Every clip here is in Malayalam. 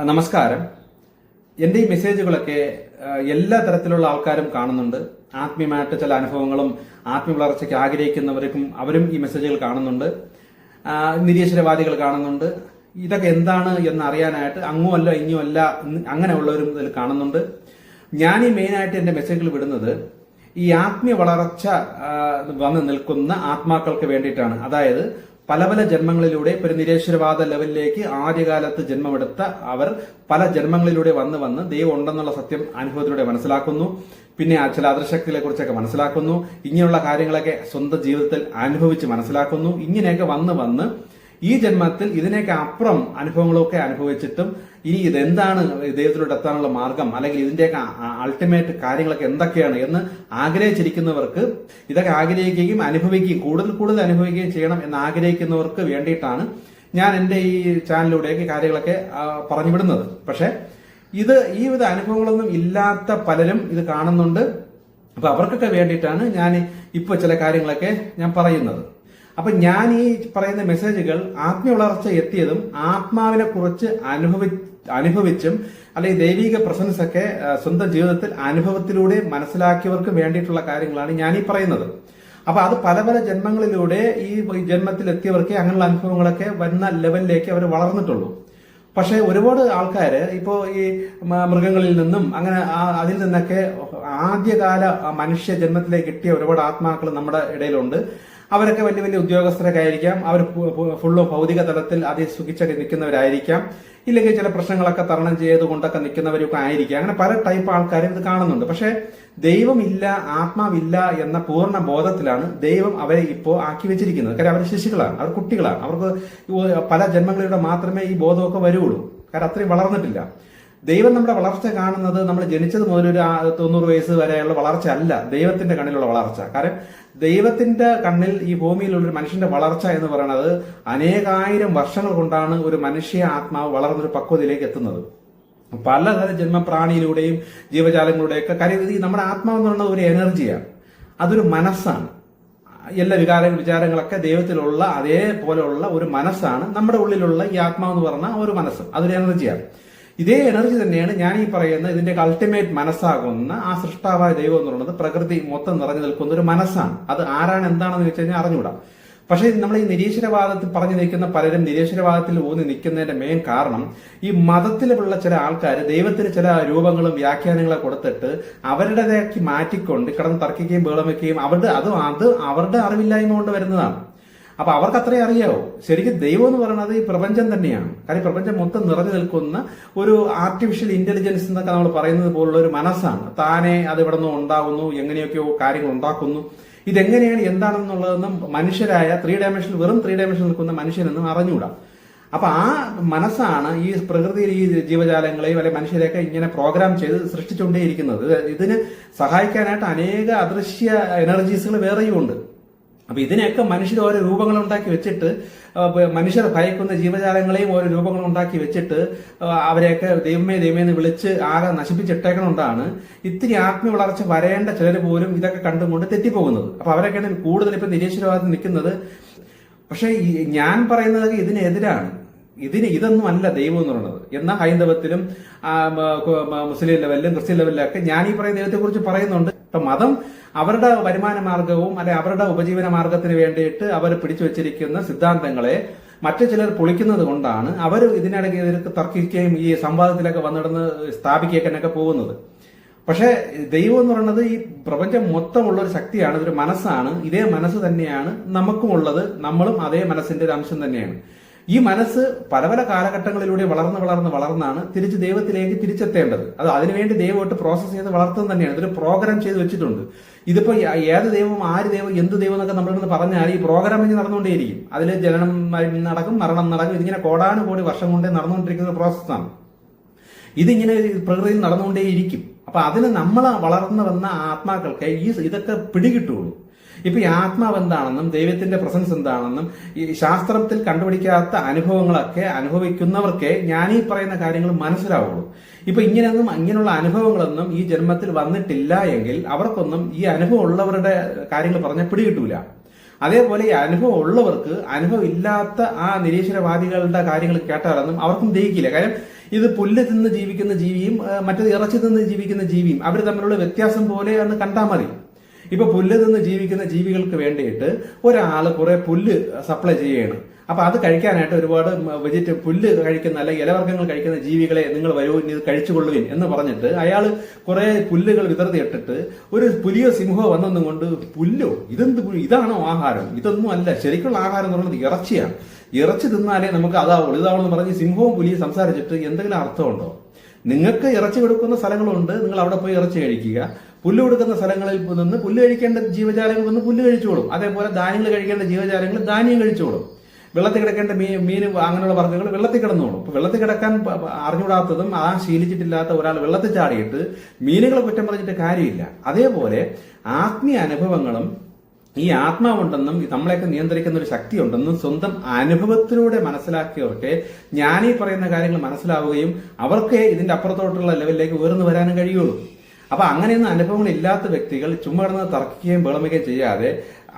നമസ്കാരം. എന്റെ ഈ മെസ്സേജുകളൊക്കെ എല്ലാ തരത്തിലുള്ള ആൾക്കാരും കാണുന്നുണ്ട്. ആത്മീയമായിട്ട് ചില അനുഭവങ്ങളും ആത്മീയ വളർച്ചയ്ക്ക് ആഗ്രഹിക്കുന്നവർക്കും അവരും ഈ മെസ്സേജുകൾ കാണുന്നുണ്ട്. നിരീശ്വരവാദികൾ കാണുന്നുണ്ട്. ഇതൊക്കെ എന്താണ് എന്ന് അറിയാനായിട്ട് അങ്ങും അല്ല ഇങ്ങും അല്ല എന്ന് അങ്ങനെയുള്ളവരും ഇതിൽ കാണുന്നുണ്ട്. ഞാൻ ഈ മെയിനായിട്ട് എന്റെ മെസ്സേജുകൾ വിടുന്നത് ഈ ആത്മീയ വളർച്ച വന്ന് നിൽക്കുന്ന ആത്മാക്കൾക്ക് വേണ്ടിയിട്ടാണ്. അതായത് പല പല ജന്മങ്ങളിലൂടെ ഒരു നിരീശ്വരവാദ ലെവലിലേക്ക് ആദ്യകാലത്ത് ജന്മമെടുത്ത അവർ പല ജന്മങ്ങളിലൂടെ വന്ന് വന്ന് ദൈവം ഉണ്ടെന്നുള്ള സത്യം അനുഭവത്തിലൂടെ മനസ്സിലാക്കുന്നു. പിന്നെ ആ ചില അദൃശക്തികളെ കുറിച്ചൊക്കെ മനസ്സിലാക്കുന്നു. ഇങ്ങനെയുള്ള കാര്യങ്ങളൊക്കെ സ്വന്തം ജീവിതത്തിൽ അനുഭവിച്ച് മനസ്സിലാക്കുന്നു. ഇങ്ങനെയൊക്കെ വന്ന് വന്ന് ഈ ജന്മത്തിൽ ഇതിനൊക്കെ അപ്പുറം അനുഭവങ്ങളൊക്കെ അനുഭവിച്ചിട്ടും ഇനി ഇതെന്താണ് ദൈവത്തിലോട്ട് എത്താനുള്ള മാർഗം? അല്ലെങ്കിൽ ഇതിന്റെയൊക്കെ അൾട്ടിമേറ്റ് കാര്യങ്ങളൊക്കെ എന്തൊക്കെയാണ് എന്ന് ആഗ്രഹിച്ചിരിക്കുന്നവർക്ക് ഇതൊക്കെ ആഗ്രഹിക്കുകയും അനുഭവിക്കുകയും കൂടുതൽ കൂടുതൽ അനുഭവിക്കുകയും ചെയ്യണം എന്ന് ആഗ്രഹിക്കുന്നവർക്ക് വേണ്ടിയിട്ടാണ് ഞാൻ എന്റെ ഈ ചാനലിലൂടെയൊക്കെ കാര്യങ്ങളൊക്കെ പറഞ്ഞു വിടുന്നത് പക്ഷെ ഇത് ഈ വിധ അനുഭവങ്ങളൊന്നും ഇല്ലാത്ത പലരും ഇത് കാണുന്നുണ്ട്. അപ്പൊ അവർക്കൊക്കെ വേണ്ടിയിട്ടാണ് ഞാൻ ഇപ്പോൾ ചില കാര്യങ്ങളൊക്കെ ഞാൻ പറയുന്നത്. അപ്പൊ ഞാൻ ഈ പറയുന്ന മെസ്സേജുകൾ ആത്മീയ വളർച്ച എത്തിയതും ആത്മാവിനെ കുറിച്ച് അനുഭവി അനുഭവിച്ചും അല്ലെങ്കിൽ ദൈവിക പ്രസൻസ് ഒക്കെ സ്വന്തം ജീവിതത്തിൽ അനുഭവത്തിലൂടെ മനസ്സിലാക്കിയവർക്ക് വേണ്ടിയിട്ടുള്ള കാര്യങ്ങളാണ് ഞാൻ ഈ പറയുന്നത്. അപ്പൊ അത് പല പല ജന്മങ്ങളിലൂടെ ഈ ജന്മത്തിൽ എത്തിയവർക്ക് അങ്ങനെയുള്ള അനുഭവങ്ങളൊക്കെ വരുന്ന ലെവലിലേക്ക് അവർ വളർന്നിട്ടുള്ളൂ. പക്ഷെ ഒരുപാട് ആൾക്കാർ ഇപ്പോൾ ഈ മൃഗങ്ങളിൽ നിന്നും അങ്ങനെ അതിൽ നിന്നൊക്കെ ആദ്യകാല മനുഷ്യ ജന്മത്തിലേക്ക് കിട്ടിയ ഒരുപാട് ആത്മാക്കൾ നമ്മുടെ ഇടയിലുണ്ട്. അവരൊക്കെ വലിയ വലിയ ഉദ്യോഗസ്ഥരൊക്കെ ആയിരിക്കാം. അവർ ഫുള്ള് ഭൗതിക തലത്തിൽ അതി സുഖിച്ചൊക്കെ നിൽക്കുന്നവരായിരിക്കാം. ഇല്ലെങ്കിൽ ചില പ്രശ്നങ്ങളൊക്കെ തരണം ചെയ്തുകൊണ്ടൊക്കെ നിൽക്കുന്നവരൊക്കെ ആയിരിക്കാം. അങ്ങനെ പല ടൈപ്പ് ആൾക്കാരും ഇത് കാണുന്നുണ്ട്. പക്ഷേ ദൈവമില്ല ആത്മാവില്ല എന്ന പൂർണ ബോധത്തിലാണ് ദൈവം അവരെ ഇപ്പോൾ ആക്കി വെച്ചിരിക്കുന്നത്. കാര്യം അവർ ശിശുക്കളാണ് അവർ കുട്ടികളാണ്. അവർക്ക് പല ജന്മങ്ങളിലൂടെ മാത്രമേ ഈ ബോധമൊക്കെ വരുള്ളൂ. കാരണം അത്രയും വളർന്നിട്ടില്ല. ദൈവം നമ്മുടെ വളർച്ച കാണുന്നത് നമ്മൾ ജനിച്ചത് മുതൽ ഒരു തൊണ്ണൂറ് വയസ്സ് വരെയുള്ള വളർച്ച അല്ല. ദൈവത്തിന്റെ കണ്ണിലുള്ള വളർച്ച. കാരണം ദൈവത്തിന്റെ കണ്ണിൽ ഈ ഭൂമിയിലുള്ള ഒരു മനുഷ്യന്റെ വളർച്ച എന്ന് പറയുന്നത് അനേകായിരം വർഷങ്ങൾ കൊണ്ടാണ് ഒരു മനുഷ്യ ആത്മാവ് വളർന്നൊരു പക്വതയിലേക്ക് എത്തുന്നത്. പലതരം ജന്മപ്രാണിയിലൂടെയും ജീവജാലങ്ങളുടെയൊക്കെ കാര്യം ഈ നമ്മുടെ ആത്മാവ് എന്ന് പറയുന്നത് ഒരു എനർജിയാണ്. അതൊരു മനസ്സാണ്. എല്ലാ വികാര വിചാരങ്ങളൊക്കെ ദൈവത്തിലുള്ള അതേപോലെയുള്ള ഒരു മനസ്സാണ് നമ്മുടെ ഉള്ളിലുള്ള ഈ ആത്മാവ് എന്ന് പറഞ്ഞ ഒരു മനസ്സ്. അതൊരു എനർജിയാണ്. ഇതേ എനർജി തന്നെയാണ് ഞാൻ ഈ പറയുന്ന ഇതിന്റെ അൾട്ടിമേറ്റ് മനസ്സാകുന്ന ആ സൃഷ്ടാവായ ദൈവം എന്ന് പറയുന്നത് പ്രകൃതി മൊത്തം നിറഞ്ഞു നിൽക്കുന്ന ഒരു മനസ്സാണ്. അത് ആരാണ് എന്താണെന്ന് വെച്ച് കഴിഞ്ഞാൽ അറിഞ്ഞുകൂടാ. പക്ഷേ നമ്മൾ ഈ നിരീശ്വരവാദത്തിൽ പറഞ്ഞു നിൽക്കുന്ന പലരും നിരീശ്വരവാദത്തിൽ ഊന്നി നിൽക്കുന്നതിന്റെ മെയിൻ കാരണം ഈ മതത്തിലുള്ള ചില ആൾക്കാർ ദൈവത്തിന് ചില രൂപങ്ങളും വ്യാഖ്യാനങ്ങളും കൊടുത്തിട്ട് അവരുടേതാക്കി മാറ്റിക്കൊണ്ട് കിടന്ന് തർക്കിക്കുകയും ബഹളം വെക്കുകയും അവരുടെ അത് അത് അവരുടെ അറിവില്ലായ്മ കൊണ്ട് വരുന്നതാണ്. അപ്പൊ അവർക്ക് അത്രയും അറിയാവോ. ശരിക്കും ദൈവം എന്ന് പറയുന്നത് ഈ പ്രപഞ്ചം തന്നെയാണ്. കാര്യം പ്രപഞ്ചം മൊത്തം നിറഞ്ഞു നിൽക്കുന്ന ഒരു ആർട്ടിഫിഷ്യൽ ഇന്റലിജൻസ് എന്നൊക്കെ നമ്മൾ പറയുന്നത് പോലുള്ള ഒരു മനസ്സാണ്. താനെ അത് ഇവിടെ നിന്ന് ഉണ്ടാകുന്നു എങ്ങനെയൊക്കെയോ കാര്യങ്ങൾ ഉണ്ടാക്കുന്നു. ഇതെങ്ങനെയാണ് എന്താണെന്നുള്ളതെന്നും മനുഷ്യരായ ത്രീ ഡയമെൻഷനിൽ വെറും ത്രീ ഡയമെൻഷനിൽ നിൽക്കുന്ന മനുഷ്യനെന്നും അറിഞ്ഞുകൂടാ. അപ്പൊ ആ മനസ്സാണ് ഈ പ്രകൃതിയിൽ ഈ ജീവജാലങ്ങളെയും അല്ലെങ്കിൽ മനുഷ്യരെയൊക്കെ ഇങ്ങനെ പ്രോഗ്രാം ചെയ്ത് സൃഷ്ടിച്ചുകൊണ്ടേയിരിക്കുന്നത്. ഇത് ഇതിന് സഹായിക്കാനായിട്ട് അനേക അദൃശ്യ എനർജീസുകൾ വേറെയും ഉണ്ട്. അപ്പൊ ഇതിനെയൊക്കെ മനുഷ്യർ ഓരോ രൂപങ്ങൾ ഉണ്ടാക്കി വെച്ചിട്ട് മനുഷ്യർ ഭയക്കുന്ന ജീവജാലങ്ങളെയും ഓരോ രൂപങ്ങൾ ഉണ്ടാക്കി വെച്ചിട്ട് അവരെയൊക്കെ ദൈവമേ ദൈവമേ എന്ന് വിളിച്ച് ആകെ നശിപ്പിച്ചിട്ടേക്കണോണ്ടാണ് ഇത്തിരി ആത്മീയ വളർച്ച വരേണ്ട ചിലർ പോലും ഇതൊക്കെ കണ്ടുകൊണ്ട് തെറ്റിപ്പോകുന്നത്. അപ്പൊ അവരൊക്കെയാണ് കൂടുതൽ ഇപ്പൊ നിരീശ്വരവാദം നിൽക്കുന്നത്. പക്ഷെ ഞാൻ പറയുന്നത് ഇതിനെതിരാണ്. ഇതിന് ഇതൊന്നും അല്ല ദൈവം എന്ന് പറയുന്നത് എന്നാൽ ഹൈന്ദവത്തിലും മുസ്ലിം ലെവലിലും ക്രിസ്ത്യൻ ലെവലിലൊക്കെ ഞാൻ ഈ പറയുന്ന ദൈവത്തെ കുറിച്ച് പറയുന്നുണ്ട്. ഇപ്പൊ മതം അവരുടെ വരുമാന മാർഗവും അല്ലെ അവരുടെ ഉപജീവന മാർഗത്തിന് വേണ്ടിയിട്ട് അവർ പിടിച്ചു വെച്ചിരിക്കുന്ന സിദ്ധാന്തങ്ങളെ മറ്റു ചിലർ പൊളിക്കുന്നത് കൊണ്ടാണ് അവർ ഇതിനിടയ്ക്ക് തർക്കിക്കുകയും ഈ സംവാദത്തിലൊക്കെ വന്നിടന്ന് സ്ഥാപിക്കുകയൊക്കെ പോകുന്നത്. പക്ഷേ ദൈവം എന്ന് പറയുന്നത് ഈ പ്രപഞ്ചം മൊത്തമുള്ള ഒരു ശക്തിയാണ് ഇതൊരു മനസ്സാണ് ഇതേ മനസ്സ് തന്നെയാണ് നമുക്കും ഉള്ളത് നമ്മളും അതേ മനസ്സിന്റെ ഒരു അംശം തന്നെയാണ്. ഈ മനസ്സ് പല പല കാലഘട്ടങ്ങളിലൂടെ വളർന്ന് വളർന്ന് വളർന്നാണ് തിരിച്ച് ദൈവത്തിലേക്ക് തിരിച്ചെത്തേണ്ടത്. അത് അതിനുവേണ്ടി ദൈവമായിട്ട് പ്രോസസ്സ് ചെയ്ത് വളർത്തുന്നത് തന്നെയാണ്. ഇതൊരു പ്രോഗ്രാം ചെയ്ത് വെച്ചിട്ടുണ്ട്. ഇതിപ്പോ ഏത് ദൈവം ആര് ദൈവം എന്ത് ദൈവം എന്നൊക്കെ നമ്മളിന്ന് പറഞ്ഞാൽ ഈ പ്രോഗ്രാം ഇനി നടന്നുകൊണ്ടേയിരിക്കും. അതിൽ ജനനം നടക്കും മരണം നടക്കും. ഇതിങ്ങനെ കോടാനുകോടി വർഷം കൊണ്ടേ നടന്നുകൊണ്ടിരിക്കുന്ന പ്രോസസ്സാണ് ഇതിങ്ങനെ പ്രകൃതിയിൽ നടന്നുകൊണ്ടേയിരിക്കും. അപ്പൊ അതിന് നമ്മൾ വളർന്നു വന്ന ആത്മാക്കൾക്ക് ഈ ഇതൊക്കെ പിടികിട്ടുള്ളൂ. ഇപ്പൊ ഈ ആത്മാവ് എന്താണെന്നും ദൈവത്തിന്റെ പ്രസൻസ് എന്താണെന്നും ഈ ശാസ്ത്രത്തിൽ കണ്ടുപിടിക്കാത്ത അനുഭവങ്ങളൊക്കെ അനുഭവിക്കുന്നവർക്കേ ഞാൻ ഈ പറയുന്ന കാര്യങ്ങൾ മനസ്സിലാവുള്ളൂ. ഇപ്പൊ ഇങ്ങനെയൊന്നും ഇങ്ങനെയുള്ള അനുഭവങ്ങളൊന്നും ഈ ജന്മത്തിൽ വന്നിട്ടില്ല എങ്കിൽ അവർക്കൊന്നും ഈ അനുഭവം ഉള്ളവരുടെ കാര്യങ്ങൾ പറഞ്ഞാൽ പിടികിട്ടൂല. അതേപോലെ ഈ അനുഭവം ഉള്ളവർക്ക് അനുഭവം ഇല്ലാത്ത ആ നിരീശ്വരവാദികളുടെ കാര്യങ്ങൾ കേട്ടാലൊന്നും അവർക്കും ദഹിക്കില്ല. കാര്യം ഇത് പുല്ല് തിന്ന് ജീവിക്കുന്ന ജീവിയും മറ്റത് ഇറച്ചി തിന്ന് ജീവിക്കുന്ന ജീവിയും അവർ തമ്മിലുള്ള വ്യത്യാസം പോലെ എന്ന് കണ്ടാൽ മതി. ഇപ്പൊ പുല്ല് നിന്ന് ജീവിക്കുന്ന ജീവികൾക്ക് വേണ്ടിയിട്ട് ഒരാൾ കുറെ പുല്ല് സപ്ലൈ ചെയ്യണം അപ്പൊ അത് കഴിക്കാനായിട്ട് ഒരുപാട് വെജിറ്റ് പുല്ല് കഴിക്കുന്ന അല്ലെങ്കിൽ ഇലവർഗങ്ങൾ കഴിക്കുന്ന ജീവികളെ നിങ്ങൾ വരൂ ഇത് കഴിച്ചുകൊള്ളുവിൻ എന്ന് പറഞ്ഞിട്ട് അയാൾ കുറെ പുല്ലുകൾ വിതർത്തി ഇട്ടിട്ട് ഒരു പുലിയോ സിംഹമോ വന്നെന്നും കൊണ്ട് പുല്ലോ ഇതെന്ത്? ഇതാണോ ആഹാരം? ഇതൊന്നും അല്ല. ശരിക്കുള്ള ആഹാരം എന്ന് പറയുന്നത് ഇറച്ചിയാണ്. ഇറച്ചി തിന്നാലേ നമുക്ക് അതാവുള്ളൂ. ഇതാവുള്ളൂ എന്ന് പറഞ്ഞ് സിംഹവും പുലിയും സംസാരിച്ചിട്ട് എന്തെങ്കിലും അർത്ഥമുണ്ടോ? നിങ്ങൾക്ക് ഇറച്ചി കൊടുക്കുന്ന സ്ഥലങ്ങളുണ്ട് നിങ്ങൾ അവിടെ പോയി ഇറച്ചി കഴിക്കുക. പുല്ല് കൊടുക്കുന്ന സ്ഥലങ്ങളിൽ നിന്ന് പുല്ല് കഴിക്കേണ്ട ജീവജാലങ്ങൾ വന്ന് പുല്ല് കഴിച്ചോളും. അതേപോലെ ധാന്യങ്ങൾ കഴിക്കേണ്ട ജീവജാലങ്ങൾ ധാന്യം കഴിച്ചോളും. വെള്ളത്തിൽ കിടക്കേണ്ട മീൻ മീൻ അങ്ങനെയുള്ള വർഗങ്ങൾ വെള്ളത്തിൽ കിടന്നോളും. അപ്പൊ വെള്ളത്തിൽ കിടക്കാൻ പ- ആ ശീലിച്ചിട്ടില്ലാത്ത ഒരാൾ വെള്ളത്തിൽ ചാടിയിട്ട് മീനുകളെ കുറ്റം പറഞ്ഞിട്ട് കാര്യമില്ല. അതേപോലെ ആത്മീയ അനുഭവങ്ങളും ഈ ആത്മാവുണ്ടെന്നും നമ്മളെയൊക്കെ നിയന്ത്രിക്കുന്ന ഒരു ശക്തി ഉണ്ടെന്നും സ്വന്തം അനുഭവത്തിലൂടെ മനസ്സിലാക്കിയവർക്ക് ഞാൻ ഈ പറയുന്ന കാര്യങ്ങൾ മനസ്സിലാവുകയും അവർക്ക് ഇതിന്റെ അപ്പുറത്തോട്ടുള്ള ലെവലിലേക്ക് ഉയർന്നു വരാനും കഴിയുള്ളൂ. അപ്പൊ അങ്ങനെയൊന്നും അനുഭവങ്ങൾ ഇല്ലാത്ത വ്യക്തികൾ ചുമ്മാ കിടന്ന് തർക്കിക്കുകയും വിളമ്പുകയും ചെയ്യാതെ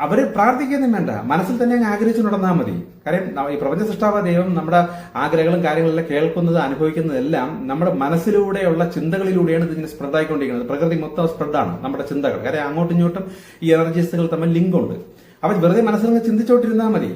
അവർ പ്രാർത്ഥിക്കുകയൊന്നും വേണ്ട. മനസ്സിൽ തന്നെ അങ്ങ് ആഗ്രഹിച്ചു നടന്നാൽ മതി. കാര്യം ഈ പ്രപഞ്ച സൃഷ്ടാവ ദൈവം നമ്മുടെ ആഗ്രഹങ്ങളും കാര്യങ്ങളെല്ലാം കേൾക്കുന്നത് അനുഭവിക്കുന്നതെല്ലാം നമ്മുടെ മനസ്സിലൂടെയുള്ള ചിന്തകളിലൂടെയാണ് ഇതിങ്ങനെ സ്പ്രെഡ് ആയിക്കൊണ്ടിരിക്കുന്നത് പ്രകൃതി മൊത്തം സ്പ്രെഡാണ് നമ്മുടെ ചിന്തകൾ. കാര്യം അങ്ങോട്ടും ഇങ്ങോട്ടും ഈ എനർജീസുകൾ തമ്മിൽ ലിങ്കുണ്ട്. അപ്പൊ വെറുതെ മനസ്സിൽ നിന്ന് ചിന്തിച്ചോണ്ടിരുന്നാൽ മതി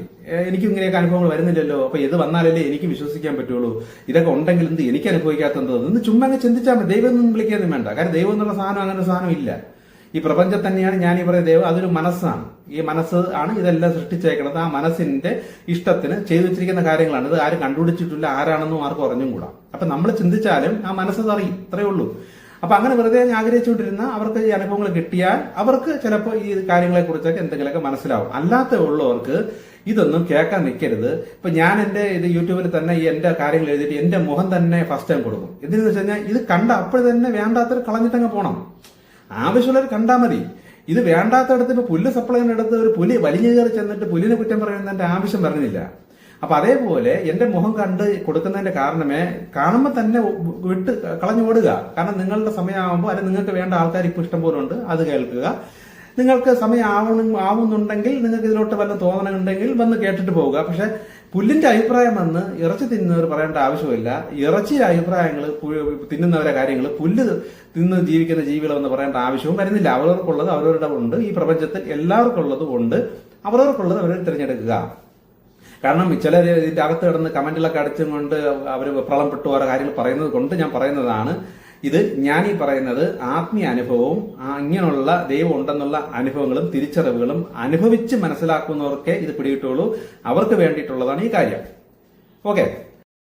എനിക്കും ഇങ്ങനെയൊക്കെ അനുഭവങ്ങൾ വരുന്നില്ലല്ലോ. അപ്പൊ ഇത് വന്നാലല്ലേ എനിക്ക് വിശ്വസിക്കാൻ പറ്റുള്ളൂ. ഇതൊക്കെ ഉണ്ടെങ്കിൽ എന്ത് എനിക്ക് അനുഭവിക്കാത്തത് എന്ന് ചുമ്മാ അങ്ങ് ചിന്തിച്ചാൽ മതി. ദൈവം ഒന്നും വിളിക്കാനും വേണ്ട. കാര്യം ദൈവം എന്നുള്ള സാധനം അങ്ങനെ സാധനം ഇല്ല. ഈ പ്രപഞ്ചം തന്നെയാണ് ഞാൻ ഈ പറയുന്ന ദൈവം. അതൊരു മനസ്സാണ്. ഈ മനസ്സ് ആണ് ഇതെല്ലാം സൃഷ്ടിച്ചേക്കുന്നത്. ആ മനസ്സിന്റെ ഇഷ്ടത്തിന് ചെയ്തു വെച്ചിരിക്കുന്ന കാര്യങ്ങളാണ്. ഇത് ആരും കണ്ടുപിടിച്ചിട്ടില്ല. ആരാണെന്നും ആർക്കും അറിഞ്ഞും കൂടാ. അപ്പൊ നമ്മൾ ചിന്തിച്ചാലും ആ മനസ്സ് അറിയും. ഇത്രയേ ഉള്ളൂ. അപ്പൊ അങ്ങനെ വെറുതെ ആഗ്രഹിച്ചുകൊണ്ടിരുന്ന അവർക്ക് ഈ അനുഭവങ്ങൾ കിട്ടിയാൽ അവർക്ക് ചിലപ്പോൾ ഈ കാര്യങ്ങളെ കുറിച്ചൊക്കെ എന്തെങ്കിലുമൊക്കെ മനസ്സിലാവും. അല്ലാത്ത ഉള്ളവർക്ക് ഇതൊന്നും കേൾക്കാൻ നിൽക്കരുത്. ഇപ്പൊ ഞാൻ എന്റെ ഇത് യൂട്യൂബിൽ തന്നെ ഈ എന്റെ കാര്യങ്ങൾ എഴുതിയിട്ട് എന്റെ മുഖം തന്നെ ഫസ്റ്റ് ടൈം കൊടുക്കും. എന്തിനു വെച്ച് കഴിഞ്ഞാൽ ഇത് കണ്ട അപ്പോൾ തന്നെ വേണ്ടാത്തൊരു കളഞ്ഞിട്ടങ്ങ് പോണം. ആവശ്യമുള്ളവർ കണ്ടാൽ മതി. ഇത് വേണ്ടാത്തടത്ത് ഇപ്പൊ പുല്ല് സപ്ലൈ എടുത്ത് ഒരു പുലി വലിഞ്ഞു കയറി ചെന്നിട്ട് പുല്ലിനെ കുറ്റം പറയുന്നതിന്റെ ആവശ്യം പറഞ്ഞില്ല അപ്പൊ അതേപോലെ എന്റെ മുഖം കണ്ട് കൊടുക്കുന്നതിന്റെ കാരണമേ കാണുമ്പോൾ തന്നെ വിട്ട് കളഞ്ഞു ഓടുക. കാരണം നിങ്ങളുടെ സമയമാകുമ്പോൾ അല്ലെങ്കിൽ നിങ്ങൾക്ക് വേണ്ട ആൾക്കാർ ഇപ്പൊ ഇഷ്ടം പോലെ ഉണ്ട് അത് കേൾക്കുക. നിങ്ങൾക്ക് സമയം ആവണം ആവുന്നുണ്ടെങ്കിൽ നിങ്ങൾക്ക് ഇതിലോട്ട് വല്ല തോന്നണമുണ്ടെങ്കിൽ വന്ന് കേട്ടിട്ട് പോവുക. പക്ഷെ പുല്ലിന്റെ അഭിപ്രായം വന്ന് ഇറച്ചി തിന്നുന്നവർ പറയേണ്ട ആവശ്യമില്ല. ഇറച്ചിയുടെ അഭിപ്രായങ്ങൾ തിന്നുന്നവരെ കാര്യങ്ങൾ പുല്ല് തിന്ന് ജീവിക്കുന്ന ജീവികളെന്ന് പറയേണ്ട ആവശ്യവും വരുന്നില്ല. അവരവർക്കുള്ളത് അവരവരുടെ ഉണ്ട്. ഈ പ്രപഞ്ചത്തിൽ എല്ലാവർക്കും ഉള്ളതും ഉണ്ട്. അവരവർക്കുള്ളത് അവരെ തിരഞ്ഞെടുക്കുക. കാരണം ചിലർ ഇതിന്റെ അകത്ത് കിടന്ന് കമന്റിലൊക്കെ അടിച്ചും കൊണ്ട് അവർ പ്രളംപ്പെട്ടു ഓരോ കാര്യങ്ങൾ പറയുന്നത് കൊണ്ട് ഞാൻ പറയുന്നതാണ്. ഇത് ഞാൻ ഈ പറയുന്നത് ആത്മീയ അനുഭവവും ഇങ്ങനെയുള്ള ദൈവം ഉണ്ടെന്നുള്ള അനുഭവങ്ങളും തിരിച്ചറിവുകളും അനുഭവിച്ച് മനസ്സിലാക്കുന്നവർക്കേ ഇത് പിടികിട്ടുള്ളൂ അവർക്ക് വേണ്ടിയിട്ടുള്ളതാണ് ഈ കാര്യം. ഓക്കെ.